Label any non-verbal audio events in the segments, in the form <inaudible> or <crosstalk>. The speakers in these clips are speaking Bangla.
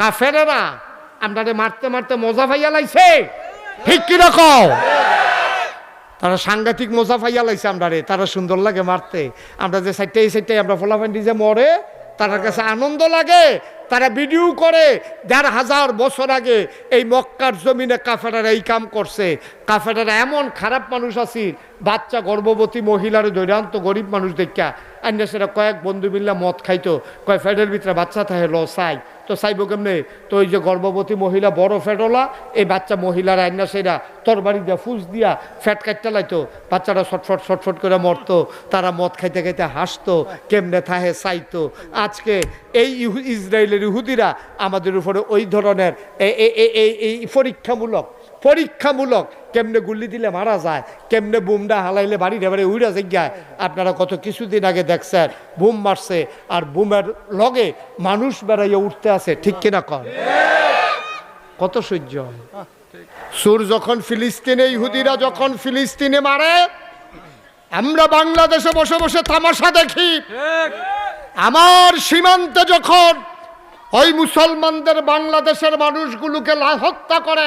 কাফেরেরা আপনারে মারতে মারতে মজা ফাইয়া লাইছে। ঠিক কীরকম তারা সাংঘাতিক মজা ফাইয়া লাইছে আমরারে, তারা সুন্দর লাগে মারতে। আমরা যে সাইডটা এই সাইডটাই আমরা ফোলাফান্ডি যে মরে, তার কাছে আনন্দ লাগে, তারা ভিডিও করে। দেড় হাজার বছর আগে এই মক্কার জমিনে কাফেরারা এই কাম করছে। কাফেরারা এমন খারাপ মানুষ আছি, বাচ্চা গর্ভবতী মহিলার দৈরান্ত গরিব মানুষ দেখা আন্য সেটা কয়েক বন্ধু মিল্লা মদ খাইতো। কয় ফেডের ভিতরে বাচ্চা থাকে ল চাই তো চাইব কেমনে? তো ওই যে গর্ভবতী মহিলা, বড় ফেটলা, এই বাচ্চা মহিলার আইনা সেরা তরবারি দিয়া ফুস দিয়া ফ্যাট কাটতে লাইতো বাচ্চারা ছটফট ছটফট করে মরতো, তারা মদ খাইতে খাইতে হাসতো, কেমনে থাহে চাইতো। আজকে এই ইসরায়েলের ইহুদিরা আমাদের উপরে ওই ধরনের এই পরীক্ষামূলক পরীক্ষামূলক কেমনে গুল্লি দিলে মারা যায়, কেমনে বুমটা হালাইলে বাড়ি এবারে উড়া যায় আপনারা কত কিছুদিন আগে দেখছেন, বুম মারছে আর বুমের লগে মানুষ বেড়াইয়া উঠতে আছে, ঠিক কিনা কর কত সহ্য সুর যখন ফিলিস্তিনে, ইহুদিরা যখন ফিলিস্তিনে মারে, আমরা বাংলাদেশে বসে বসে তামাশা দেখি। আমার সীমান্তে যখন ওই মুসলমানদের বাংলাদেশের মানুষগুলোকে হত্যা করে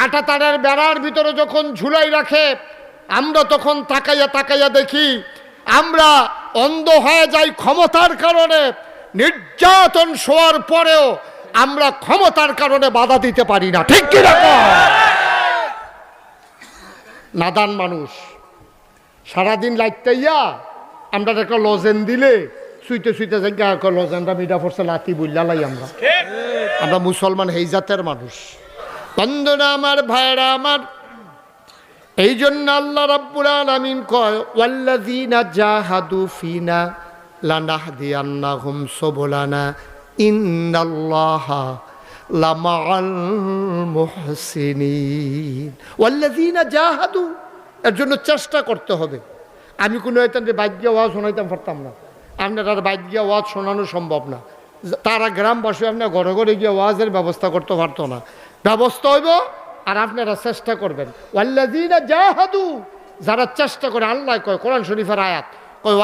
কাটাতারের বেড়ার ভিতরে যখন ঝুলাই রাখে আমরা তখন তাকাইয়া তাকাইয়া দেখি আমরা অন্ধ হয়ে যাই ক্ষমতার কারণে নির্যাতন শোয়ার পরেও আমরা ক্ষমতার কারণে বাধা দিতে পারি না। ঠিক কীরকম নাদান মানুষ সারাদিন লাইটাইয়া আমরা একটা লজেন দিলে সুইতে সুইতে লজেনটা মিডা ফোরছে লাতি বুল্লা লাই আমরা। আমরা মুসলমান এই জাতের মানুষ। বন্ধুরা আমার, ভাইরা আমার। এই জন্য আল্লাহ রাব্বুল আলামিন কয়, ওয়াল্লাযীনা জাহাদু ফিনা লানাহদিয়ান্নাহুম সুবুলানা, ইন্নাল্লাহা লামাআল মুহসিনিন। ওয়াল্লাযীনা জাহাদু, এর জন্য চেষ্টা করতে হবে। আমি কোনো এতেন যে বাইক গিয়ে ওয়াজ শোনাইতাম, পারতাম না। আপনার আর বাইক গিয়ে ওয়াজ শোনানো সম্ভব না। তারা গ্রামবাসী আপনার ঘরে ঘরে গিয়ে ওয়াজের ব্যবস্থা করতে পারতো না। ব্যবস্থা হইব আর আপনারা চেষ্টা করবেন। ওয়াল্লাযীনা জাহাদু, যারা চেষ্টা করে, আল্লাহ কয়, কোরআন শরীফের আয়াত, কয়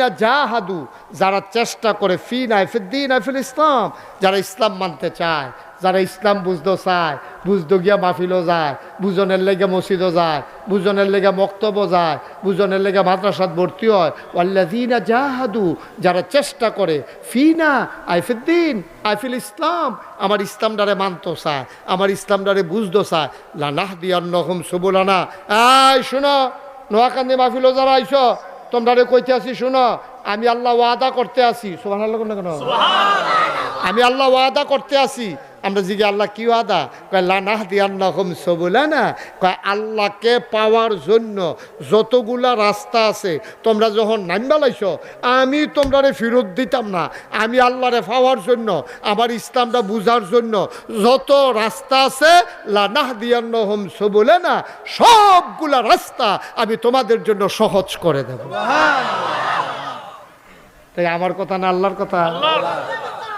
যা জাহাদু, যারা চেষ্টা করে, ফি নাইফিদ্দিন আইফিল ইসলাম যারা ইসলাম মানতে চায় যারা ইসলাম বুঝতে চায় বুঝতে গিয়া মাহফিলও যায় বুজনের লেগে মসজিদও যায় বুজনের লেগে মক্তব্য যায় বুজনের লেগে মাদ্রাসাত ভর্তি হয়। ওয়াল্লাযীনা জাহাদু যারা চেষ্টা করে ফিনা আইফিদ্দিন আইফিল ইসলাম আমার ইসলামটারে মানতো চায় আমার ইসলামটারে বুঝতে চায়। লানাহ দিয়ার নহম সুবুলানা আয় শোনো নোয়াকান্দি মাহফিলও যারা আইস তোমরা কইতে আসি শোনো আমি আল্লাহ ওয়াদা করতে আসি। সোহান আল্লাহ কেন? আমি আল্লাহ ওয়াদা করতে আসি। আমরা জিগে আল্লাহ কি আদা কয় লানাহ দিয়ান্না হোম সবুলা না কয় আল্লাহকে পাওয়ার জন্য যতগুলা রাস্তা আছে তোমরা যখন নামবালাইছ আমি তোমরারে ফেরত দিতাম না। আমি আল্লাহরে পাওয়ার জন্য আমার ইসলামটা বুঝার জন্য যত রাস্তা আছে লানাহ দিয়ান্ন হোম সবুলে না সবগুলা রাস্তা আমি তোমাদের জন্য সহজ করে দেব। তাই আমার কথা না আল্লাহর কথা।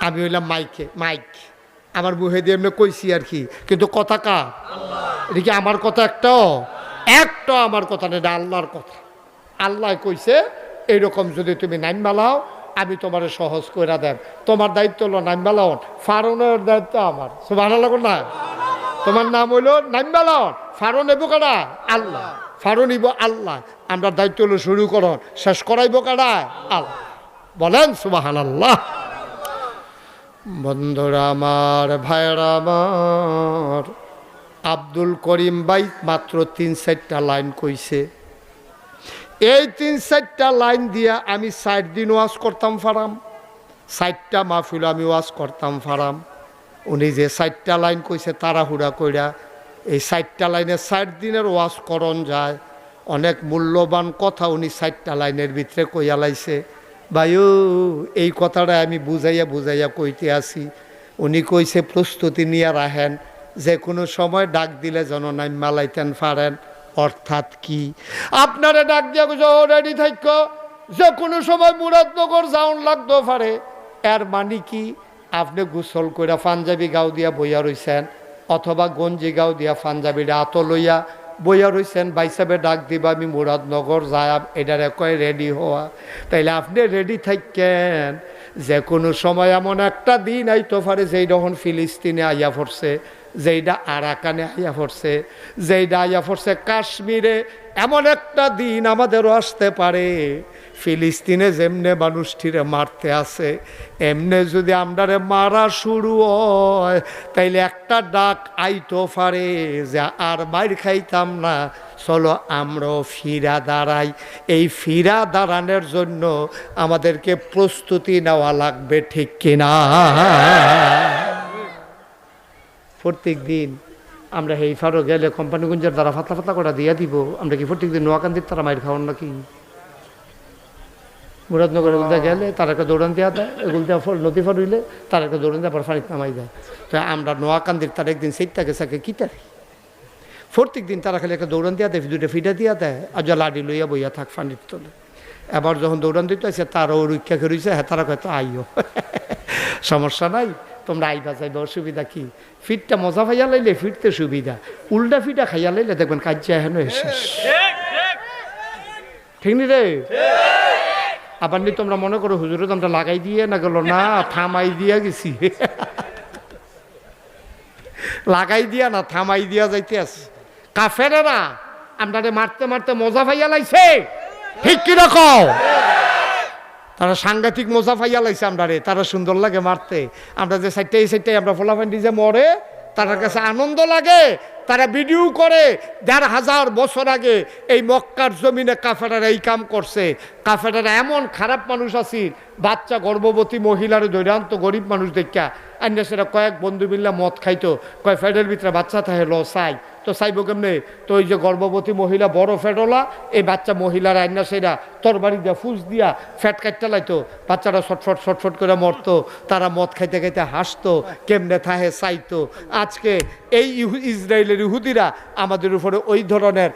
আমি হইলাম মাইকে মাইক। আমার মুহে দিয়ে এমনি কইছি আর কি। কিন্তু কথা কা এটা কি আমার কথা একটাও একটা আমার কথা না, এটা আল্লাহর কথা। আল্লাহ কইছে, এইরকম যদি তুমি নাইম মালাও আমি তোমার সহজ কইরা দেন তোমার দায়িত্ব হলো নাইম মালাওন ফারনের দায়িত্ব আমার। সব ভালো লাগো না? তোমার নাম হইল নাইম মালাওন ফারন নেব কারা? আল্লাহ। ফারন নিব আল্লাহ। আমরা দায়িত্ব হলো শুরু করো। শেষ করাইব কারা? আল্লাহ। বলেন সুবাহান আল্লাহ বন্ধুরা আমার ভাইরা আমার আব্দুল করিম ভাই মাত্র তিন চারটা লাইন কইছে। এই তিন চারটা লাইন দিয়া আমি ষাট দিন ওয়াজ করতাম ফারাম। ষাটটা মাহফিল আমি ওয়াজ করতাম ফারাম। উনি যে ষাটটা লাইন কইছে তাড়াহুড়া কইরা, এই ষাটটা লাইনে ষাট দিনের ওয়াজ করণ যায়। অনেক মূল্যবান কথা উনি ষাটটা লাইনের ভিতরে কইয়া লাইছে। ভাইও, এই কথাটা আমি বুঝাইয়া বুঝাইয়া কইতে আসি। উনি কইছে, প্রস্তুতি নিয়ে রাখেন। যে কোনো সময় ডাক দিলে যেন নাই মালাইতেন পারেন। অর্থাৎ কি? আপনারা ডাক দিয়া রেডি থাক যে কোনো সময় মুরাদনগর যাওন লাগতে পারে। এর মানে কি? আপনি গোসল কইরা পাঞ্জাবি গাও দিয়া বইয়া রইছেন, অথবা গঞ্জি গাও দিয়া পাঞ্জাবিটা আত লইয়া বইয়া রয়েছেন বাইসাবে ডাক দিবা, আমি মুরাদনগর যাই এটার কয় রেডি হওয়া তাইলে, আপনি রেডি থাকেন। যে কোনো সময় এমন একটা দিন আইতে পারে যেই যখন ফিলিস্তিনে আইয়া পড়ছে যেইটা আরাকানে আইয়া পড়ছে যেইটা আইয়া পড়ছে কাশ্মীরে, এমন একটা দিন আমাদেরও আসতে পারে। ফিলিস্তিনে যেমনে মানুষটিরে মারতে আছে এমনে যদি আমরারে মারা শুরু হয়, তাইলে একটা ডাক আইতো পারে যে আর মার খাইতাম না, চলো আমরাও ফিরা দাঁড়াই। এই ফিরা দাঁড়ানোর জন্য আমাদেরকে প্রস্তুতি নেওয়া লাগবে, ঠিক কিনা? প্রত্যেক দিন আমরা এই ফারো গেলে কোম্পানিগঞ্জের দ্বারা ফাতলা ফাতলা করে দিয়া দিব। আমরা কি প্রত্যেক দিন নোয়াকান্দির তারা মাইর খাওয়ান নাকি? মুরাদনগর এগুলো গেলে তার একটা দৌড়ান দেয় এগুলো দেওয়া ফল নদী ফর হইলে তার একটা দৌড়ান দেওয়া পর পানিতে নামাই দেয়। তো আমরা নোয়াকান্দির তার একদিন সেইটাকে সাকে কিতারে প্রত্যেক দিন তারা খালি একটা দৌড়ান দিয়া দেয় দুটো ফিটা দিয়া দেয়, আর যা লাডি লইয়া বইয়া থাক ফানির তোলে। এবার যখন দৌড়ান দিতে আসে তারও রক্ষা করেছে হ্যাঁ তারা হয়তো আইও। <laughs> সমস্যা নাই, তোমরা আইবা যাইবা, অসুবিধা কি? ফিটটা মজা ভাইয়া লাইলে ফিরতে সুবিধা, উল্টা ফিটা খাইয়া লাইলে দেখবেন কাজ যায় হেন শেষ। ঠিক নি রে? আবার নি তোমরা মনে করো হুজুরে তোমরা লাগাই দিয়ে না গেল? না, থামাই দিয়া গেছি। লাগাই দিয়া না, থামাই দিয়া যাইতে আছে। কাফেরেরা আমরা মারতে মারতে মজা ভাইয়া লাইছে। ঠিক কি রকম তারা সাংঘাতিক মজা পাইয়া লাইছে আমরারে, তারা সুন্দর লাগে মারতে। আমরা যে সাইডটাই সাইডটাই আমরা ফোলাফান্ডি যে মরে তার কাছে আনন্দ লাগে। তারা ভিডিও করে, দেড় হাজার বছর আগে এই মক্কার জমিনে কাফেরারা এই কাম করছে। কাফেরারা এমন খারাপ মানুষ আছি, বাচ্চা গর্ভবতী মহিলার দৈরান্ত গরিব মানুষ দেখা আন্য সেটা কয়েক বন্ধু মিল্লা মদ খাইতো, কয় ফেডের ভিতরে বাচ্চা থাকে ল চাই তো চাইব কেমনে? তো ওই যে গর্ভবতী মহিলা, বড় ফেটলা এই বাচ্চা মহিলার আইনা সেরা তরবারি দিয়া ফুস দিয়া ফ্যাট কাটতে লাইতো, বাচ্চারা ছটফট ছটফট করে মরতো, তারা মদ খাইতে খাইতে হাসতো, কেমনে থাহে চাইতো। আজকে এই ইসরায়েলের ইহুদিরা আমাদের উপরে ওই ধরনের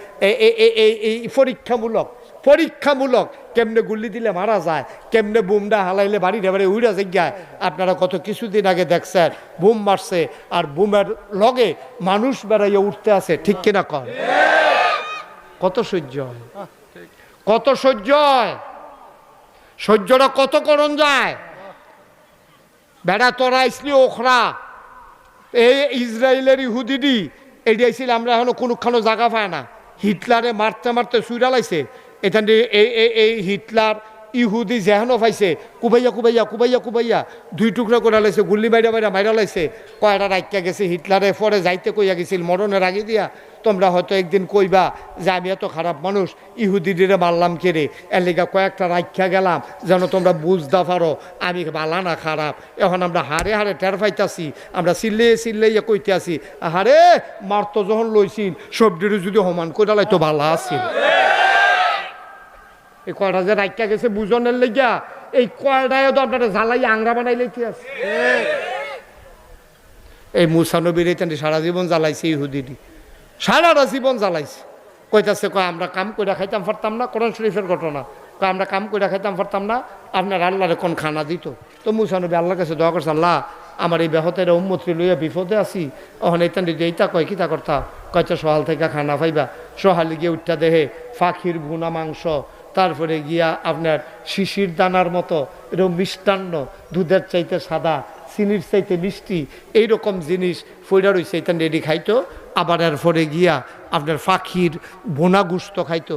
এই পরীক্ষামূলক পরীক্ষামূলক কেমনে গুল্লি দিলে মারা যায়, কেমনে বুমটা হালাইলে বাড়ি এবারে উড়া যায় আপনারা কত কিছুদিন আগে দেখছেন, বুম মারছে আর বুমের লগে মানুষ বেড়াইয়া উঠতে আছে, ঠিক কিনা কর কত সহ্য হয়? কত সহ্য হয়? সহ্যটা কত করণ যায়? বেড়া তোরা ইসলি ওখরা। এই ইসরায়েলের ইহুদিডি এটি আইছিল আমরা এখনও কোনোখানো জায়গা পায় না। হিটলারে মারতে মারতে সুইরা লাইছে। এখান এই এই- হিটলার, ইহুদি যেহেনো পাইছে। কুবাইয়া কুবাইয়া কুবাইয়া কুবাইয়া। দুই টুকরা করে লাইছে, গুল্লি মাইরা মাইরা মাইরা লাইছে। কয়টা রাখিয়া গেছে হিটলারে, পরে যাইতে কইয়া গেছিল মরণের আগে দিয়া। তোমরা হয়তো একদিন কইবা যে আমি এত খারাপ মানুষ, ইহুদিদিরে মারলাম কেড়ে এর লেগা কয়েকটা রাখিয়া গেলাম, যেন তোমরা বুঝতে পারো, আমি বালা না খারাপ। এখন আমরা হারে হারে টের পাইতাছি, আমরা চিল্লে চিল্লাইয়া কইতে আছি হারে মারতো যখন লইছিল সবজির যদি সমান করে লাইতো ভালো আছিল। এই কয়টা যে রাখিয়া গেছে বুঝনের লেগিয়া, এই কয়টায় তো আপনারা জ্বালাই আংরা বানাই লাইতে আছে এই মুসানবীর এই সারা জীবন জ্বালাইছে ইহুদিটি। সারাটা জীবন জ্বালাইছে। কইতাছে, কয়, আমরা কাম করে খাইতাম পারতাম না কোরআন শরীফের ঘটনা। কয়, আমরা কাম করে খাইতাম পারতাম না, আপনার আল্লাহরে কোন খানা দিত? তো মুসানবী আল্লাহর কাছে দোয়া করছে, আল্লাহ, আমার এই ব্যাহতের উম্মত্রী লইয়া বিপদে আছি। ওখানে এইতান যদি এইটা কয়, কিতা করতা? কয়টা সহাল থেকে খানা পাইবা। সহালে গিয়ে উঠটা দেহে, ফাঁকির ভুনা মাংস তারপরে গিয়া আপনার শিশির দানার মতো এরকম মিষ্টান্ন, দুধের চাইতে সাদা, চিনির চাইতে মিষ্টি, এইরকম জিনিস ফইরা রয়েছে এটা রেডি খাইতো। আবার এর পরে গিয়া আপনার পাখির বোনা গুস্ত খাইতো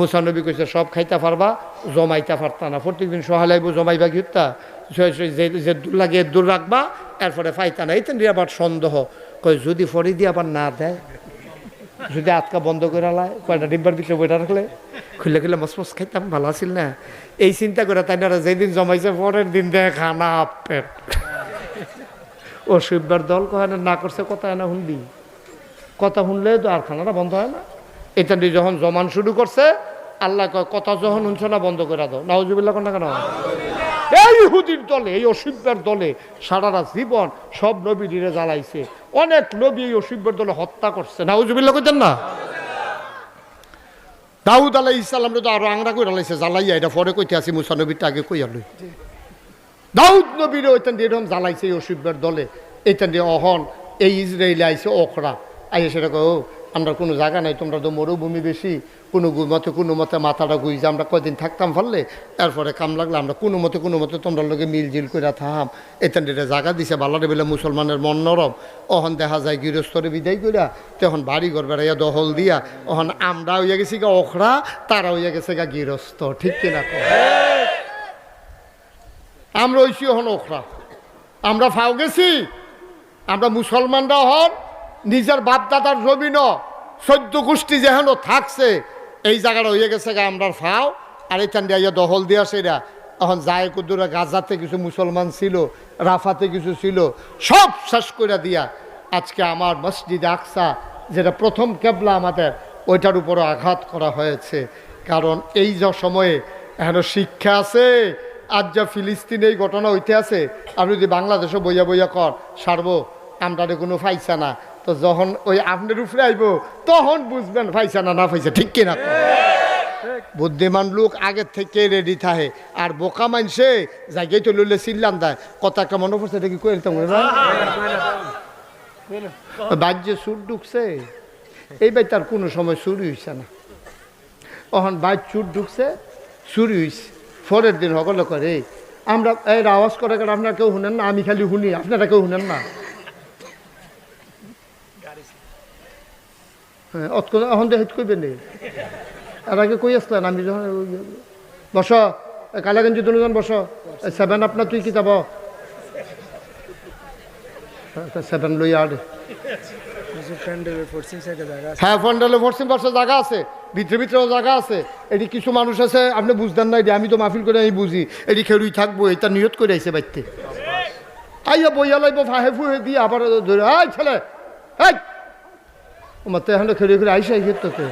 মুসানবী কইছে, সব খাইতে পারবা, জমাইতে পারতা না। প্রত্যেকদিন সহালাইব জমাইবা গিতা যে দূর লাগে দূর রাখবা, এরপরে পাইতা না এইতেন আবার সন্দেহ। কয়, যদি ফরি দিয়ে আবার না দেয়? যদি আটকা বন্ধ করে লায় কয়টা ডিব্বার ভিতরে বইটা রাখলে? খুলে খুলে মসমস খাইতাম ভালো আছিল না। এই চিন্তা করে তাই না যেদিন জমাইছে পরের দিন দেয় খানা পেট। ও শিববার দল কয় না, না করছে কথা না শুনবি। কথা শুনলে তো আর খানাটা বন্ধ হয় না। এটা নিয়ে যখন জমান শুরু করছে আল্লাহ কয় কথা যখন শুনছ না বন্ধ করে দাও। নাউজুবিল্লা কোন না কেন? এই হুদির দলে এই অসিব্যের দলে সারাটা জীবন সব নবীরে জ্বালাইছে। অনেক নবী এই অসিব্যের দলে হত্যা করছে। নাউজুবিল্লা কইতেন না? দাউদ আলাই ইসলাম তো আরও আংরা করে লাইছে জ্বালাইয়া এটা পরে কইতে আসি মুসা নবীরটা আগে কইয়া লই। দাউদ নবীর ওইটান দিয়ে এরকম জ্বালাইছে এই অসিব্যের দলে। এইটান দিয়ে অহন এই ইসরায়েলে আইছে অখরা। আইসে সেটা কয়, আমরা কোনো জায়গা নাই, তোমরা তো মরুভূমি বেশি, কোনো মতে কোনো মতে মাথাটা গুইছে আমরা কদিন থাকতাম ফেললে এরপরে কাম লাগলে, আমরা কোনো মতে কোনো মতে তোমরা লোকে মিলজিল করে থাম এতেন এটা জায়গা দিছে, বাল্লারে বেলে মুসলমানের মন নরম। অহন দেখা যায় গৃহস্থরে বিদায় কইরা, তখন বাড়ি ঘর বেড়াইয়া দহল দিয়া, অহন আমরা হইয়া গেছি গা ওখরা তারা হইয়া গেছে গা গৃহস্থ, ঠিক কিনা আমরা হইছি হন ওখরা আমরা ফাও গেছি, আমরা মুসলমানরা হন নিজের বাপ দাদার জমিন সদ্য গোষ্ঠী যেহেন থাকছে, এই জায়গাটা হয়ে গেছে গা আমরা ফাও। আর এখান দিয়ে দহল দিয়া সেরা এখন যায় কুদুরা গাজাতে কিছু মুসলমান ছিল, রাফাতে কিছু ছিল, সব শেষ করে দিয়া আজকে আমার মসজিদ আকসা, যেটা প্রথম কেবলা আমাদের, ওইটার উপরও আঘাত করা হয়েছে। কারণ এই যে সময়ে এখনও শিক্ষা আছে, আজ যা ফিলিস্তিনে এই ঘটনা হইতে আছে, আপনি যদি বাংলাদেশও বইয়া বইয়া কর, সারবো আমরা কোনো ফাইসা না। তো যখন ওই আপনার উপরে আইব তখন বুঝবেন ফাইসা না না ফাইসা ঠিক কিনা? বুদ্ধিমান লোক আগের থেকে রেডি থাকে। আর বোকা মানছে জায়গায় তো লইলে চিল্লান দেয়। কত একটা মনে পড়ছে এটা কি দিতাম বাজ্যে সুর ঢুকছে। এই বাই তার কোনো সময় চুরি হইছে না। অহন বাইক চুর ঢুকছে চুরি হইছে। পরের দিন সকলে করে আমরা এই আওয়াজ করে করে আপনারা কেউ শুনেন না আমি খালি শুনি আপনারা কেউ শুনেন না। অত এখন তো হেট করবেন নে? আর আগে কই আসলেন? আমি যখন বস কালাগঞ্জি দুজন বস সেভেন আপনার তুই কি যাব? সেভেন লই আর হ্যাঁ পশ্চিম পাশে জায়গা আছে। ভিতরে ভিতরেও জায়গা আছে। এটি কিছু মানুষ আছে আপনি বুঝতেন না এটি আমি তো মাহফিল করে আমি বুঝি। এটি খেলুই থাকব এটা নিয়ত করে আইসে বাইতে। আইয়া বইয়া লাইব ফাহে ফুহে দিয়ে আবার ধরে আই ছেলে এই! আমার তো এখন খেলে খেলে আইসে আইসে তোকে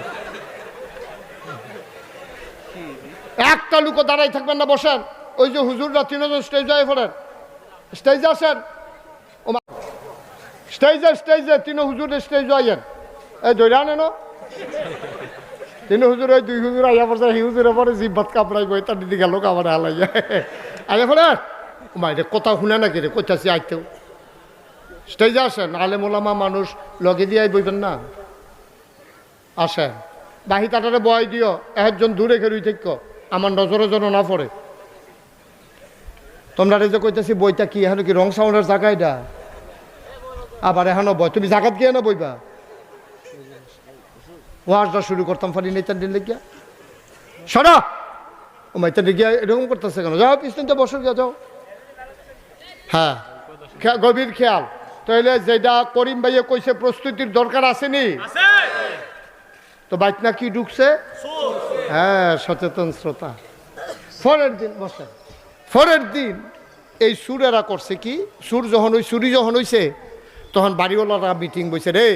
একটা লোক দাঁড়াই থাকবেন না, বসেন। ওই যে হুজুররা তিনজন স্টেজে পড়েন। স্টেজে আসেন। স্টেজে স্টেজে তিন হুজুরের স্টেজে আইয়েন। এই ধরে আনে না তিন হুজুর ওই দুই হুজুর আইয়া পড়ছে, সেই হুজুরে পরে জিব্বাত কাপড়াই বই তার দিদি গেল কাপড়ে হালাই আইয়া পড়ে মাই রে কথা শুনে নাকি রে? কোথাছি আইতেও। স্টেজে আসেন। আলে মোলামা মানুষ, লগে দিয়ে বইবেন না। আসেন বাহি তাটারে বয় দিও একজন দূরে খেলুই থেক আমার নজরে যেন না পড়ে। তোমরা যে কইতেছি, বইটা কি এখন কি রং সাউন্ডের জায়গা এটা? আবার এখনও বই তুমি জাগাত গিয়ে না বইবা? ওয়াজটা শুরু করতাম ফারি নেতার দিন লেগিয়া। সরা! ও মাইতার গিয়া এরকম করতেছে কেন? যাও পিছনটা বসো গিয়া, যাও। হ্যাঁ গভীর খেয়াল। তাহলে যেটা করিম ভাইয়ে কইছে, প্রস্তুতির দরকার আসেনি তো বাইকনা কি ঢুকছে? হ্যাঁ সচেতন শ্রোতা। পরের দিন বসে পরের দিন এই সুরেরা করছে কি? সুর যখন ওই সুরি যখন হইছে, তখন বাড়িওয়ালারা মিটিং বসে রে,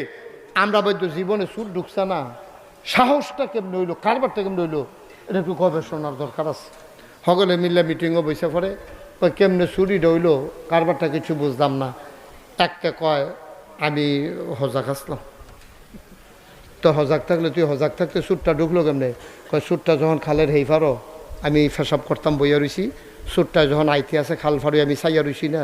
আমরা বৈদ্য জীবনে সুর ঢুকছে না। সাহসটা কেমনে হইল? কারবারটা কেমনে হইল? এটা একটু গবেষণার দরকার আছে। সকলে মিলে মিটিংও বসে কয় কেমনে চুরি রইল কারবারটা কিছু বুঝলাম না। একটা কয়, আমি হজাক আসলাম তো হজাক থাকলে তুই হজাক থাকতে সুরটা ঢুকলো কেমনে? কয় সুরটা যখন খালের হেই ফারো, আমি ফেসব করতাম, বইয়া রইছি। সুরটা যখন আইতে আছে খাল ফারো আমি সাইয়া রইছি না।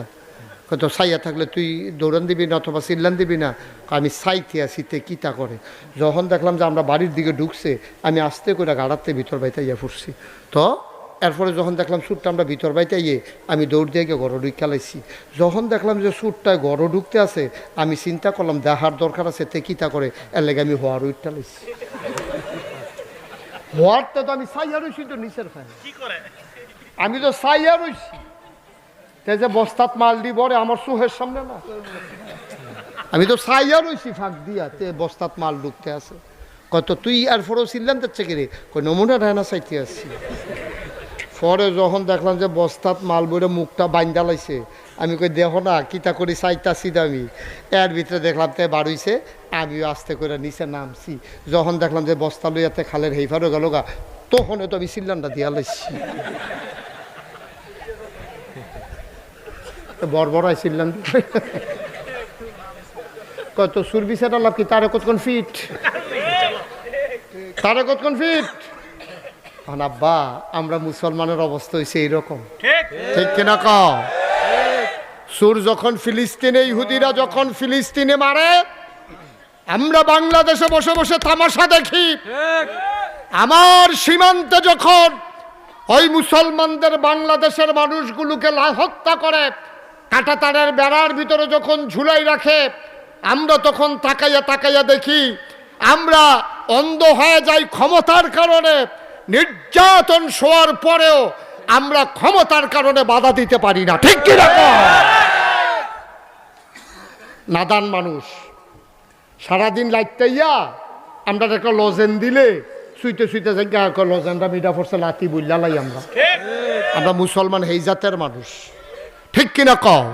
তো সাইয়া থাকলে তুই দৌড়ান দিবি না অথবা চিল্লান দিবি না? আমি সাইতে আসি তে কিতা করে? যখন দেখলাম যে আমরা বাড়ির দিকে ঢুকছে, আমি আস্তে করে গাড়াতে ভিতর বাইতে ইয়া ফুটছি। তো এরপরে যখন দেখলাম সুরটা আমরা ভিতর বাইতে ইয়ে আমি দৌড় দিয়ে গিয়ে গড় ঢুক খেলাইছি যখন দেখলাম যে সুরটায় গড় ঢুকতে আছে আমি চিন্তা করলাম দেখার দরকার আছে তে কিতা করে? এর লেগে আমি হওয়ার উইটটা লাইছি। হওয়ারটা তো আমি সাইয়া রইছি তো নিচের ফ্যান আমি তো সাইয়া রইছি। তে যে বস্তাত মাল দি বরে আমার সুহের সামনে না। আমি তো সাইয়া রইছি ফাঁক দিয়া তে বস্তাত মাল ঢুকতে আছে। কত তুই আর ফোরও ছিলেন তো চেকে কই নমুনা রায়না চাইতে আসছি পরে যখন দেখলাম যে বস্তাত মাল বইরে মুখটা বাইন্দা লাইছে, আমি কই, দেখো না, কিতা করি চাইতাছি আমি। এর ভিতরে দেখলাম তে বাড়ইছে, আমিও আস্তে করে নিচে নামছি। যখন দেখলাম যে বস্তা লইয়াতে খালের হেইফারও গেল গা তখন তো আমি সিল্লানটা দিয়া লাইছি। বড় বড় আইছিলাম কত সুরবি সেটা লাভ কি? তারে কতক্ষণ ফিট? তারে কতক্ষণ ফিট? আব্বা আমরা মুসলমানের অবস্থা হয়েছে এইরকম। ঠিক। কিনা ক? সুর যখন ফিলিস্তিনে ইহুদিরা যখন ফিলিস্তিনে মারে আমরা বাংলাদেশে বসে বসে তামাশা দেখি। আমার সীমান্তে যখন ওই মুসলমানদের বাংলাদেশের মানুষগুলোকে হত্যা করে কাটাতারের বেড়ার ভিতরে যখন ঝুলাই রাখে আমরা তখন তাকাইয়া তাকাইয়া দেখি আমরা অন্ধ হয়ে যাই ক্ষমতার কারণে। নির্যাতন শোয়ার পরেও আমরা ক্ষমতার কারণে বাধা দিতে পারি না। ঠিক কীরকম নাদান মানুষ, সারাদিন লাইটাইয়া আমরা একটা লজেন দিলে সুইতে সুইতে লজেনটা মিডা পড়ছে লাতি বুল্লা লাই আমরা। আমরা মুসলমান হেই জাতের মানুষ। ঠিক কিনা কও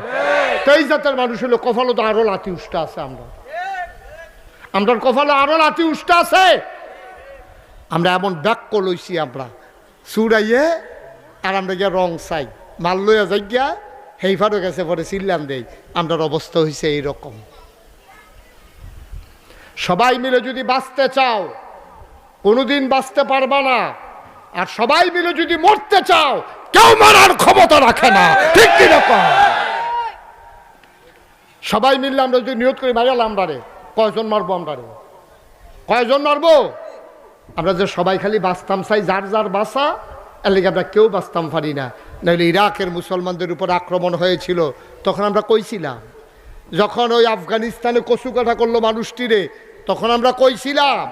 তো এই জাতের মানুষ হলো কপালও তো আরও লাতি উষ্টা আছে আমরা। আমরা কপালে আরও লাতি উষ্টা আছে। আমরা এমন ব্যাক লইছি আমরা। সুরাইয়ে আর আমরা গিয়া রং চাই। মাল লইয়া যাই গিয়া হেইফারও গেছে পরে চিল্লান দেই। আমরার অবস্থা হয়েছে এইরকম। সবাই মিলে যদি বাঁচতে চাও, কোনোদিন বাঁচতে পারবা না। আর সবাই মিলে যদি মরতে চাও, কেউ মারার ক্ষমতা রাখে না। ঠিক কীরকম সবাই মিললে আমরা যদি নিয়ত করি, মারিয়াল আমরা রে কয়জন মারবো আমরা রে কয়জন মারবো? আমরা যে সবাই খালি বাঁচতাম চাই, যার যার বাসা এর আমরা কেউ বাঁচতাম পারি না। নাহলে ইরাকের মুসলমানদের উপর আক্রমণ হয়েছিল, তখন আমরা কইছিলাম যখন ওই আফগানিস্তানে কচুকাঠা করল মানুষটিরে, তখন আমরা কইছিলাম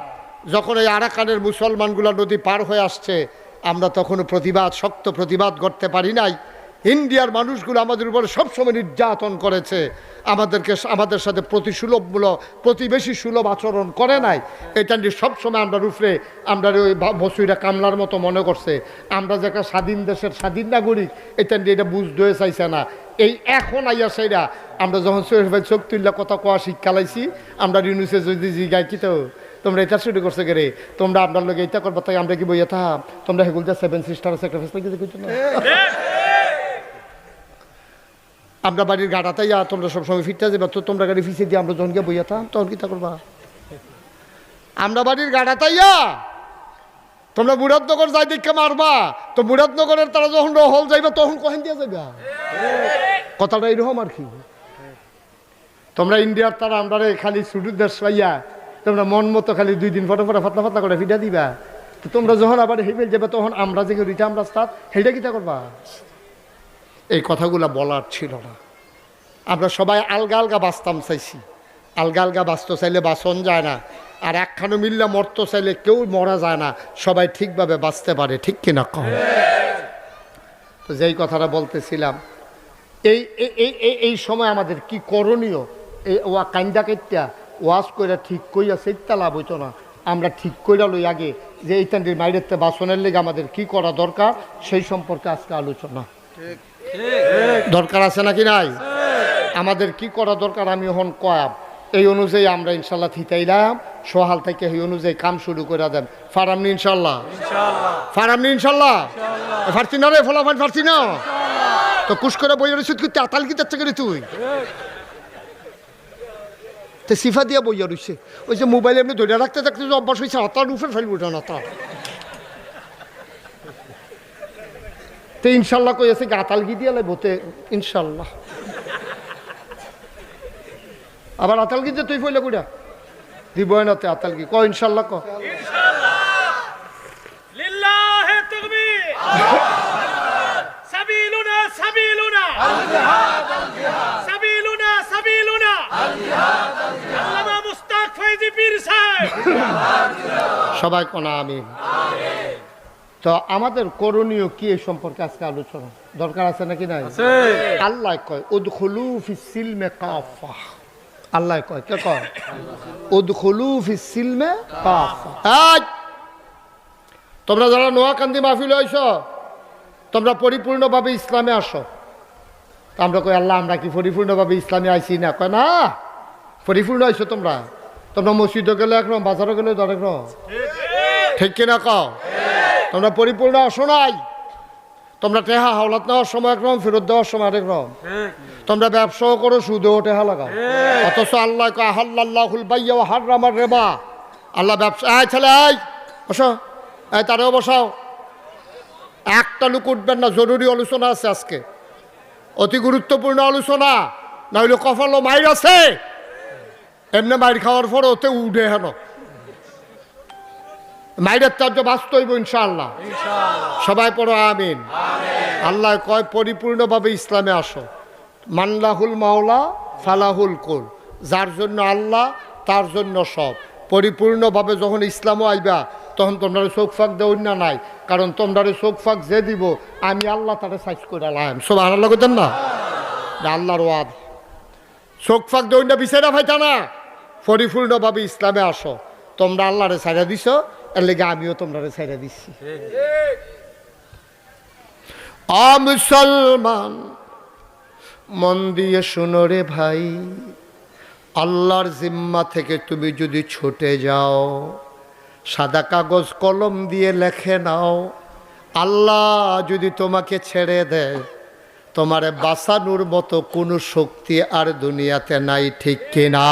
যখন ওই আরাকানের মুসলমানগুলো নদী পার হয়ে আসছে, আমরা তখনও প্রতিবাদ, শক্ত প্রতিবাদ করতে পারি নাই। ইন্ডিয়ার মানুষগুলো আমাদের উপরে সবসময় নির্যাতন করেছে। আমাদেরকে, আমাদের সাথে প্রতিসুলভমূলক, প্রতিবেশী সুলভ আচরণ করে নাই। এটা নিয়ে সবসময় আমরা রুফরে, আমরা ওই বসুইরা কামলার মতো মনে করছে। আমরা যে একটা স্বাধীন দেশের স্বাধীন নাগরিক, এটা নিয়ে এটা বুঝতে চাইছে না। এই এখন আইয়া সেইরা আমরা যখন শরীর ভাই চোখ কথা কোয়া শিক্ষা লাইছি, আমরা রিনুসে যদি জিগাই কি তো? তোমরা এটা শুরু করছ কে রে? তোমরা আপনার লোক এটা করব, তাই আমরা কি বইয়া থাম? তোমরা হেগুল সেভেন সিস্টার কিছু না? আমরা বাড়ির গাড়াতেই আর তোমরা সবসময় ফিরতে যাবে তো তোমরা গাড়ি ফিসে দিয়ে আমরা জনকে গিয়ে বইয়া থাম, তখন কি তা করবা? আমরা বাড়ির গাড়াতাইয়া তোমরা মুরাদনগর যাই দেখে মারবা, তো মুরাদনগরের তারা যখন রহল যাইবা, তখন কহেন দিয়ে যাইবা কথাটা এইরকম আর কি। তোমরা ইন্ডিয়ার তারা আমরা খালি ছুটির দেশ পাইয়া, তোমরা মন মতো খালি দুই দিন ফটো ফটো ফাতলা ফাতলা করে ফিটা দিবা। তো তোমরা যখন আবার হেবেল যাবে তখন আমরা যে আমরা স্টার্ট সেইটা কিটা করবা? এই কথাগুলো বলার ছিল না। আমরা সবাই আলগা আলগা বাঁচতাম চাইছি। আলগা আলগা বাঁচতে চাইলে বাঁচন যায় না। আর একখানো মিললে মরতে চাইলে কেউ মরা যায় না। সবাই ঠিকভাবে বাঁচতে পারে, ঠিক কিনা কম তো যেই কথাটা বলতেছিলাম, এই, এই- এই, এই- সময় আমাদের কি করণীয়? এই ওয়া কান্দা কেটটা ওয়াশ কইরা ঠিক কইয়া সেটা লাভ হইতো না। আমরা ঠিক কইরা লই আগে যে এই তান্ডির মাইরের বাসনের লেগে আমাদের কি করা দরকার, সেই সম্পর্কে আজকে আলোচনা। দরকার আছে নাকি নাই? আমাদের কি করা দরকার আমি হন কয়াব। এই অনুযায়ী আমরা ইনশাল্লাহ থিতাইলাম। সোহাল থেকে এই অনুযায়ী কাম শুরু করে দেন। ফারামনি ইনশাল্লাহ? ফারামনি ইনশাল্লাহ? ফারছি না রে ফলাফল ফারছি না। তো কুশ করে বই রয়েছে তুই তাতাল কি যাচ্ছে করে তুই? তো সিফা দিয়া বইয়া রয়েছে ওই যে মোবাইল এমনি ধরে রাখতে থাকতে অভ্যাস হয়েছে আতার উপরে ফেলব না তা। তো ইনশাল্লাহ কই আছে গাতাল গি দিয়ে বোতে ইনশাল্লাহ। আবার আতাল গি যে তুই ফইলে কুড়া দিব না তে আতাল গি ক ইনশাল্লাহ ক। সবাই কোনা আমি তো আমাদের করণীয় কি এই সম্পর্কে আজকে আলোচনা? দরকার আছে নাকি নাই? আল্লাহ কয় উদখুলু ফিস সিলমে কাফা। আল্লাহ কয় কে কয়? উদখুলু ফিস সিলমে কাফা! তোমরা যারা নোয়াকান্দি মাহফিল হইছ তোমরা পরিপূর্ণভাবে ইসলামে আসো। তা আমরা কই আল্লাহ আমরা কি পরিপূর্ণভাবে ইসলামে আইছি না? কয় না পরিপূর্ণ হইছো তোমরা। তোমরা মসজিদে গেলে একরকম বাজারে গেলে আরেক রকম। ঠিক। কিনা কও? তোমরা পরিপূর্ণ আসো নাই। তোমরা টেহা হাওলাত নেওয়ার সময় একরকম, ফেরত দেওয়ার সময় আরেক তোমরা ব্যবসাও করো, সুদেও টেহা লাগাও। অথচ আল্লাহ কয় হাল্লাহুল বাইয়া হার রেবা। আল্লাহ ব্যবসা, এই ছেলে, এই, বসো। এই তারেও বসাও। একটা লোক উঠবেন না, জরুরি আলোচনা আছে আজকে। অতি গুরুত্বপূর্ণ আলোচনা, নইলে কপালও মাইর আছে। এমনি মাইর খাওয়ার পর ওতে উঠে হেন। মাইরের চার্য বাস্তব ইনশাআল্লাহ। সবাই পড়ো আমিন। আল্লাহ কয় পরিপূর্ণভাবে ইসলামে আসো। মান্লাহুল মাওলা ফালাহুল কুল। যার জন্য আল্লাহ তার জন্য সব। পরিপূর্ণভাবে যখন ইসলামও আইবা তখন তোমরা চোখ ফাঁক দেওয়ার না নাই। কারণ তোমরা চোখ ফাঁক যে দিব আমি আল্লাহ তারা সাইজ করে লাইম। সব আল্লাহ করতেন না আল্লাহর ওয়াদ। চোখ ফাঁক দেওয়ার না বিচারা ভাইটা না পরিপূর্ণভাবে ইসলামে আসো। তোমরা আল্লাহরে ছাইড়া দিছ আমিও তোমরা ছাইড়া দিচ্ছি। মুসলমান, মন দিয়ে শোনো রে ভাই, আল্লাহর জিম্মা থেকে তুমি যদি ছুটে যাও, সাদা কাগজ কলম দিয়ে লেখে নাও, আল্লাহ যদি তোমাকে ছেড়ে দেয়, তোমারে বাঁচানোর মতো কোনো শক্তি আর দুনিয়াতে নাই, ঠিক কিনা?